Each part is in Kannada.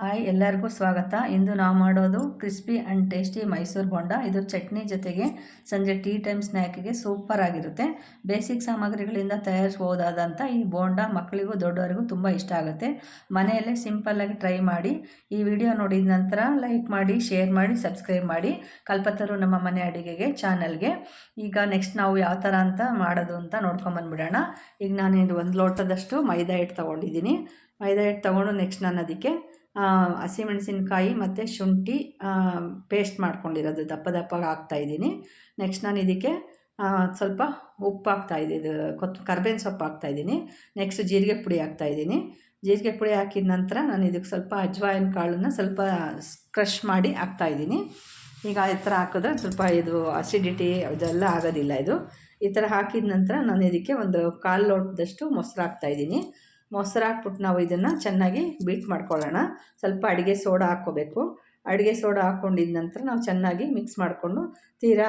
ಹಾಯ್, ಎಲ್ಲರಿಗೂ ಸ್ವಾಗತ. ಇಂದು ನಾವು ಮಾಡೋದು crispy and tasty Mysore bonda. ಇದು ಚಟ್ನಿ ಜೊತೆಗೆ ಸಂಜೆ ಟೀ ಟೈಮ್ ಸ್ನ್ಯಾಕಿಗೆ ಸೂಪರ್ ಆಗಿರುತ್ತೆ. ಬೇಸಿಕ್ ಸಾಮಗ್ರಿಗಳಿಂದ ತಯಾರಿಸ್ಬೋದಾದಂಥ ಈ ಬೋಂಡ ಮಕ್ಕಳಿಗೂ ದೊಡ್ಡವರಿಗೂ ತುಂಬ ಇಷ್ಟ ಆಗುತ್ತೆ. ಮನೆಯಲ್ಲೇ ಸಿಂಪಲ್ಲಾಗಿ ಟ್ರೈ ಮಾಡಿ. ಈ ವಿಡಿಯೋ ನೋಡಿದ ನಂತರ ಲೈಕ್ ಮಾಡಿ, ಶೇರ್ ಮಾಡಿ, ಸಬ್ಸ್ಕ್ರೈಬ್ ಮಾಡಿ. ಕಲ್ಪತರು ನಮ್ಮ ಮನೆ ಅಡುಗೆಗೆ, ಚಾನಲ್ಗೆ. ಈಗ ನೆಕ್ಸ್ಟ್ ನಾವು ಯಾವ ಥರ ಅಂತ ಮಾಡೋದು ಅಂತ ನೋಡ್ಕೊಂಬಂದ್ಬಿಡೋಣ ಈಗ ನಾನು ಒಂದು ಲೋಟದಷ್ಟು ಮೈದಾ ಹಿಟ್ಟು ತೊಗೊಂಡಿದ್ದೀನಿ. ಮೈದಾ ಹಿಟ್ಟು ತೊಗೊಂಡು ನೆಕ್ಸ್ಟ್ ನಾನು ಅದಕ್ಕೆ ಹಸಿಮೆಣಸಿನ್ಕಾಯಿ ಮತ್ತು ಶುಂಠಿ ಪೇಸ್ಟ್ ಮಾಡ್ಕೊಂಡಿರೋದು. ದಪ್ಪ ದಪ್ಪಗೆ ಹಾಕ್ತಾಯಿದ್ದೀನಿ ನೆಕ್ಸ್ಟ್ ನಾನು ಇದಕ್ಕೆ ಸ್ವಲ್ಪ ಉಪ್ಪು ಹಾಕ್ತಾ ಇದು ಕೊತ್, ಕರ್ಬೇವಿನ ಸೊಪ್ಪು ಹಾಕ್ತಾಯಿದ್ದೀನಿ ನೆಕ್ಸ್ಟ್ ಜೀರಿಗೆ ಪುಡಿ ಹಾಕ್ತಾಯಿದ್ದೀನಿ ಜೀರಿಗೆ ಪುಡಿ ಹಾಕಿದ ನಂತರ ನಾನು ಇದಕ್ಕೆ ಸ್ವಲ್ಪ ಅಜ್ವಾಯಿನ ಕಾಳನ್ನು ಸ್ವಲ್ಪ ಕ್ರಷ್ ಮಾಡಿ ಹಾಕ್ತಾಯಿದ್ದೀನಿ ಈಗ ಈ ಥರ ಹಾಕಿದ್ರೆ ಸ್ವಲ್ಪ ಇದು ಅಸಿಡಿಟಿ ಇದೆಲ್ಲ ಆಗೋದಿಲ್ಲ ಇದು. ಈ ಥರ ಹಾಕಿದ ನಂತರ ನಾನು ಇದಕ್ಕೆ ಒಂದು ಕಾಲು ಲೋಟದಷ್ಟು ಮೊಸರು ಹಾಕ್ತಾಯಿದ್ದೀನಿ ಮೊಸರು ಹಾಕ್ಬಿಟ್ಟು ನಾವು ಇದನ್ನು ಚೆನ್ನಾಗಿ ಬೀಟ್ ಮಾಡ್ಕೊಳ್ಳೋಣ. ಸ್ವಲ್ಪ ಅಡುಗೆ ಸೋಡಾ ಹಾಕ್ಕೋಬೇಕು. ಅಡುಗೆ ಸೋಡಾ ಹಾಕ್ಕೊಂಡಿದ ನಂತರ ನಾವು ಚೆನ್ನಾಗಿ ಮಿಕ್ಸ್ ಮಾಡಿಕೊಂಡು ತೀರಾ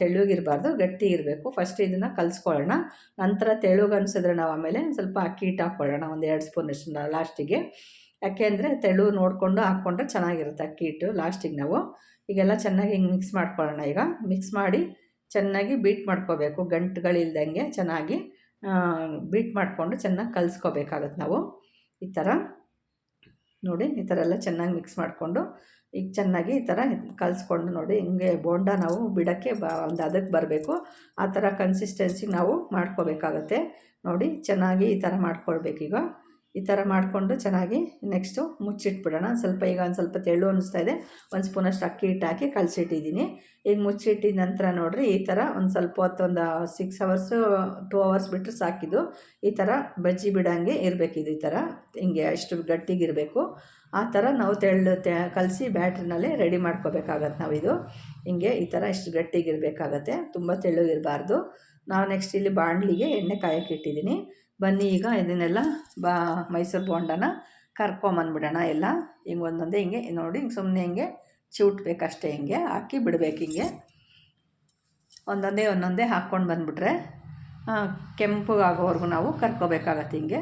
ತೆಳುಗಿರಬಾರ್ದು ಗಟ್ಟಿ ಇರಬೇಕು. ಫಸ್ಟ್ ಇದನ್ನು ಕಲಿಸ್ಕೊಳ್ಳೋಣ. ನಂತರ ತೆಳುಗೆ ಅನ್ಸಿದ್ರೆ ನಾವು ಆಮೇಲೆ ಸ್ವಲ್ಪ ಅಕ್ಕಿ ಹಿಟ್ಟು ಹಾಕ್ಕೊಳ್ಳೋಣ, ಒಂದು ಎರಡು ಸ್ಪೂನ್ ಅಷ್ಟು ಲಾಸ್ಟಿಗೆ ಯಾಕೆ ಅಂದರೆ ತೆಳು ನೋಡಿಕೊಂಡು ಹಾಕ್ಕೊಂಡ್ರೆ ಚೆನ್ನಾಗಿರುತ್ತೆ ಅಕ್ಕಿ ಹಿಟ್ಟು ಲಾಸ್ಟಿಗೆ ನಾವು. ಈಗೆಲ್ಲ ಚೆನ್ನಾಗಿ ಹಿಂಗೆ ಮಿಕ್ಸ್ ಮಾಡ್ಕೊಳ್ಳೋಣ ಈಗ. ಮಿಕ್ಸ್ ಮಾಡಿ ಚೆನ್ನಾಗಿ ಬೀಟ್ ಮಾಡ್ಕೋಬೇಕು. ಗಂಟುಗಳಿಲ್ದಂಗೆ ಚೆನ್ನಾಗಿ ಬೀಟ್ ಮಾಡಿಕೊಂಡು ಚೆನ್ನಾಗಿ ಕಲಿಸ್ಕೋಬೇಕಾಗತ್ತೆ ನಾವು. ಈ ಥರ. ನೋಡಿ, ಈ ಥರ ಎಲ್ಲ ಚೆನ್ನಾಗಿ ಮಿಕ್ಸ್ ಮಾಡಿಕೊಂಡು, ಈಗ ಚೆನ್ನಾಗಿ ಈ ಥರ ಕಲಿಸ್ಕೊಂಡು ನೋಡಿ, ಹಿಂಗೆ ಬೋಂಡ ನಾವು ಬಿಡೋಕ್ಕೆ ಬ, ಒಂದು ಅದಕ್ಕೆ ಬರಬೇಕು. ಆ ಥರ ಕನ್ಸಿಸ್ಟೆನ್ಸಿಗೆ ನಾವು ಮಾಡ್ಕೋಬೇಕಾಗತ್ತೆ. ನೋಡಿ, ಚೆನ್ನಾಗಿ ಈ ಥರ ಮಾಡ್ಕೊಳ್ಬೇಕೀಗ. ಈ ಥರ ಮಾಡಿಕೊಂಡು ಚೆನ್ನಾಗಿ ನೆಕ್ಸ್ಟು ಮುಚ್ಚಿಟ್ಬಿಡೋಣ. ಸ್ವಲ್ಪ ಈಗ ಒಂದು ಸ್ವಲ್ಪ ತೆಳ್ಳು ಅನ್ನಿಸ್ತಾ ಇದೆ. ಒಂದು ಸ್ಪೂನಷ್ಟು ಅಕ್ಕಿ ಹಿಟ್ಟು ಹಾಕಿ ಕಲಸಿಟ್ಟಿದ್ದೀನಿ. ಈಗ ಮುಚ್ಚಿಟ್ಟಿದ ನಂತರ ನೋಡಿರಿ, ಈ ಥರ ಒಂದು ಸ್ವಲ್ಪ ಹೊತ್ತು ಒಂದು ಸಿಕ್ಸ್ ಅವರ್ಸು ಟೂ ಅವರ್ಸ್ ಬಿಟ್ಟರೆ ಸಾಕಿದ್ದು. ಈ ಥರ ಬಜ್ಜಿ ಬಿಡೋಂಗೆ ಇರಬೇಕಿದು ಈ ಥರ. ಹಿಂಗೆ ಅಷ್ಟು ಗಟ್ಟಿಗಿರಬೇಕು. ಆ ಥರ ನಾವು ತೆಳ್ಳು ತೆ ಕಲಸಿ ಬ್ಯಾಟ್ರಿನಲ್ಲೇ ರೆಡಿ ಮಾಡ್ಕೋಬೇಕಾಗತ್ತೆ ನಾವು ಇದು. ಹಿಂಗೆ ಈ ಥರ ಇಷ್ಟು ಗಟ್ಟಿಗಿರಬೇಕಾಗತ್ತೆ. ತುಂಬ ತೆಳ್ಳಗಿರಬಾರ್ದು ನಾವು ನೆಕ್ಸ್ಟ್ ಇಲ್ಲಿ ಬಾಣಲಿಗೆ ಎಣ್ಣೆ ಕಾಯಕ್ಕೆ ಇಟ್ಟಿದ್ದೀನಿ. ಬನ್ನಿ ಈಗ ಇದನ್ನೆಲ್ಲ ಬಾ ಮೈಸೂರು ಬೋಂಡನ ಕರ್ಕೊಂಬಂದ್ಬಿಡೋಣ ಎಲ್ಲ. ಹಿಂಗೆ ಒಂದೊಂದೇ ಹಿಂಗೆ, ನೋಡಿ ಹಿಂಗೆ ಸುಮ್ಮನೆ ಹಿಂಗೆ ಚಿವುಟ್ಬೇಕಷ್ಟೇ ಹಿಂಗೆ, ಹಾಕಿ ಬಿಡಬೇಕು ಹಿಂಗೆ. ಒಂದೊಂದೇ ಒಂದೊಂದೇ ಹಾಕ್ಕೊಂಡು ಬಂದುಬಿಟ್ರೆ ಕೆಂಪುಗಾಗೋವರೆಗೂ ನಾವು ಕರ್ಕೋಬೇಕಾಗತ್ತೆ ಹಿಂಗೆ.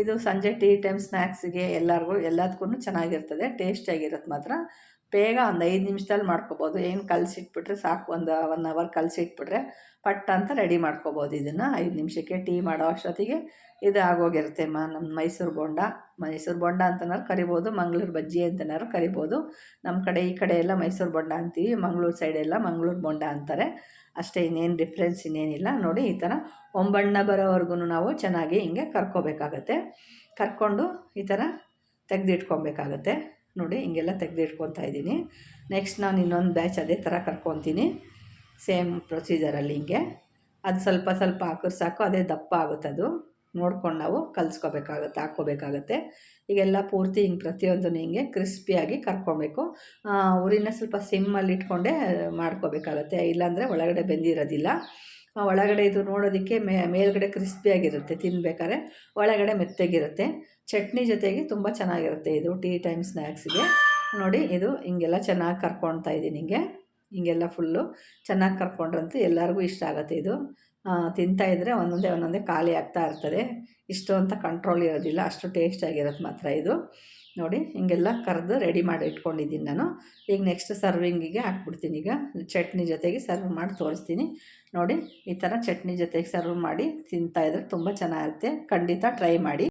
ಇದು ಸಂಜೆ ಟೀ ಟೈಮ್ ಸ್ನ್ಯಾಕ್ಸಿಗೆ ಎಲ್ಲರಿಗೂ ಎಲ್ಲದಕ್ಕೂ ಚೆನ್ನಾಗಿರ್ತದೆ, ಟೇಸ್ಟಿಯಾಗಿರುತ್ತೆ ಮಾತ್ರ. ಬೇಗ ಒಂದು ಐದು ನಿಮಿಷದಲ್ಲಿ ಮಾಡ್ಕೋಬೋದು. ಏನು ಕಲಸಿಟ್ಬಿಟ್ರೆ ಸಾಕು, ಒಂದು ಒನ್ ಅವರ್ ಕಲಸಿಟ್ಬಿಟ್ರೆ ಪಟ್ಟ ಅಂತ ರೆಡಿ ಮಾಡ್ಕೋಬೋದು ಇದನ್ನು. ಐದು ನಿಮಿಷಕ್ಕೆ ಟೀ ಮಾಡೋ ಅಷ್ಟೊತ್ತಿಗೆ ಇದು ಆಗೋಗಿರುತ್ತೆ ಮ ನಮ್ಮ ಮೈಸೂರು ಬೋಂಡ. ಮೈಸೂರು ಬೋಂಡ ಅಂತನಾರು ಕರಿಬೋದು, ಮಂಗಳೂರು ಬಜ್ಜಿ ಅಂತನಾರು ಕರಿಬೋದು. ನಮ್ಮ ಕಡೆ ಈ ಕಡೆ ಎಲ್ಲ ಮೈಸೂರು ಬೋಂಡ ಅಂತೀವಿ, ಮಂಗಳೂರು ಸೈಡೆಲ್ಲ ಮಂಗಳೂರು ಬೋಂಡ ಅಂತಾರೆ. ಅಷ್ಟೇ ಇನ್ನೇನು ಡಿಫ್ರೆನ್ಸ್ ಇನ್ನೇನಿಲ್ಲ. ನೋಡಿ ಈ ಥರ ಒಂಬಣ್ಣ ಬರೋವರೆಗೂ ನಾವು ಚೆನ್ನಾಗಿ ಹಿಂಗೆ ಕರ್ಕೋಬೇಕಾಗತ್ತೆ. ಕರ್ಕೊಂಡು ಈ ಥರ ತೆಗೆದಿಟ್ಕೊಬೇಕಾಗತ್ತೆ. ನೋಡಿ ಹಿಂಗೆಲ್ಲ ತೆಗೆದಿಟ್ಕೊತಾ ಇದ್ದೀನಿ. ನೆಕ್ಸ್ಟ್ ನಾನು ಇನ್ನೊಂದು ಬ್ಯಾಚ್ ಅದೇ ಥರ ಕರ್ಕೊತೀನಿ. ಸೇಮ್ ಪ್ರೊಸೀಜರಲ್ಲಿ ಹಿಂಗೆ. ಅದು ಸ್ವಲ್ಪ ಸ್ವಲ್ಪ ಹಾಕಿದ್ರೆ ಸಾಕು, ಅದೇ ದಪ್ಪ ಆಗುತ್ತೆ ಅದು. ನೋಡ್ಕೊಂಡು ನಾವು ಕಲಿಸ್ಕೋಬೇಕಾಗತ್ತೆ, ಹಾಕ್ಕೋಬೇಕಾಗತ್ತೆ. ಈಗೆಲ್ಲ ಪೂರ್ತಿ ಹಿಂಗೆ ಪ್ರತಿಯೊಂದನ್ನು ಹಿಂಗೆ ಕ್ರಿಸ್ಪಿಯಾಗಿ ಕರ್ಕೊಬೇಕು. ಉರಿನ ಸ್ವಲ್ಪ ಸಿಮ್ಮಲ್ಲಿ ಇಟ್ಕೊಂಡೇ ಮಾಡ್ಕೋಬೇಕಾಗತ್ತೆ. ಇಲ್ಲಾಂದರೆ ಒಳಗಡೆ ಬೆಂದಿರೋದಿಲ್ಲ. ಒಳಗಡೆ ಇದು ನೋಡೋದಕ್ಕೆ ಮೇ, ಮೇಲ್ಗಡೆ ಕ್ರಿಸ್ಪಿಯಾಗಿರುತ್ತೆ ತಿನ್ಬೇಕಾದ್ರೆ. ಒಳಗಡೆ ಮೆತ್ತಗಿರುತ್ತೆ. ಚಟ್ನಿ ಜೊತೆಗೆ ತುಂಬ ಚೆನ್ನಾಗಿರುತ್ತೆ ಇದು ಟೀ ಟೈಮ್ ಸ್ನ್ಯಾಕ್ಸಿಗೆ ನೋಡಿ, ಇದು ಹಿಂಗೆಲ್ಲ ಚೆನ್ನಾಗಿ ಕರ್ಕೊಳ್ತಾ ಇದ್ದೀನಿ ಹಿಂಗೆ ಹಿಂಗೆಲ್ಲ ಫುಲ್ಲು ಚೆನ್ನಾಗಿ ಕರ್ಕೊಂಡ್ರಂತೂ ಎಲ್ಲರಿಗೂ ಇಷ್ಟ ಆಗುತ್ತೆ ಇದು. ತಿಂತಾಯಿದ್ರೆ ಒಂದೊಂದೇ ಒಂದೊಂದೇ ಖಾಲಿ ಆಗ್ತಾ ಇರ್ತದೆ. ಇಷ್ಟು ಅಂತ ಕಂಟ್ರೋಲ್ ಇರೋದಿಲ್ಲ, ಅಷ್ಟು ಟೇಸ್ಟಾಗಿರೋದು ಮಾತ್ರ ಇದು. ನೋಡಿ, ಹಿಂಗೆಲ್ಲ ಕರೆದು ರೆಡಿ ಮಾಡಿ ಇಟ್ಕೊಂಡಿದ್ದೀನಿ ನಾನು. ಈಗ ನೆಕ್ಸ್ಟ್ ಸರ್ವಿಂಗಿಗೆ ಹಾಕ್ಬಿಡ್ತೀನಿ ಈಗ. ಚಟ್ನಿ ಜೊತೆಗೆ ಸರ್ವ್ ಮಾಡಿ ತೋರಿಸ್ತೀನಿ. ನೋಡಿ, ಈ ಥರ ಚಟ್ನಿ ಜೊತೆಗೆ ಸರ್ವ್ ಮಾಡಿ ತಿಂತಾಯಿದ್ರೆ ತುಂಬ ಚೆನ್ನಾಗಿರುತ್ತೆ. ಖಂಡಿತ ಟ್ರೈ ಮಾಡಿ.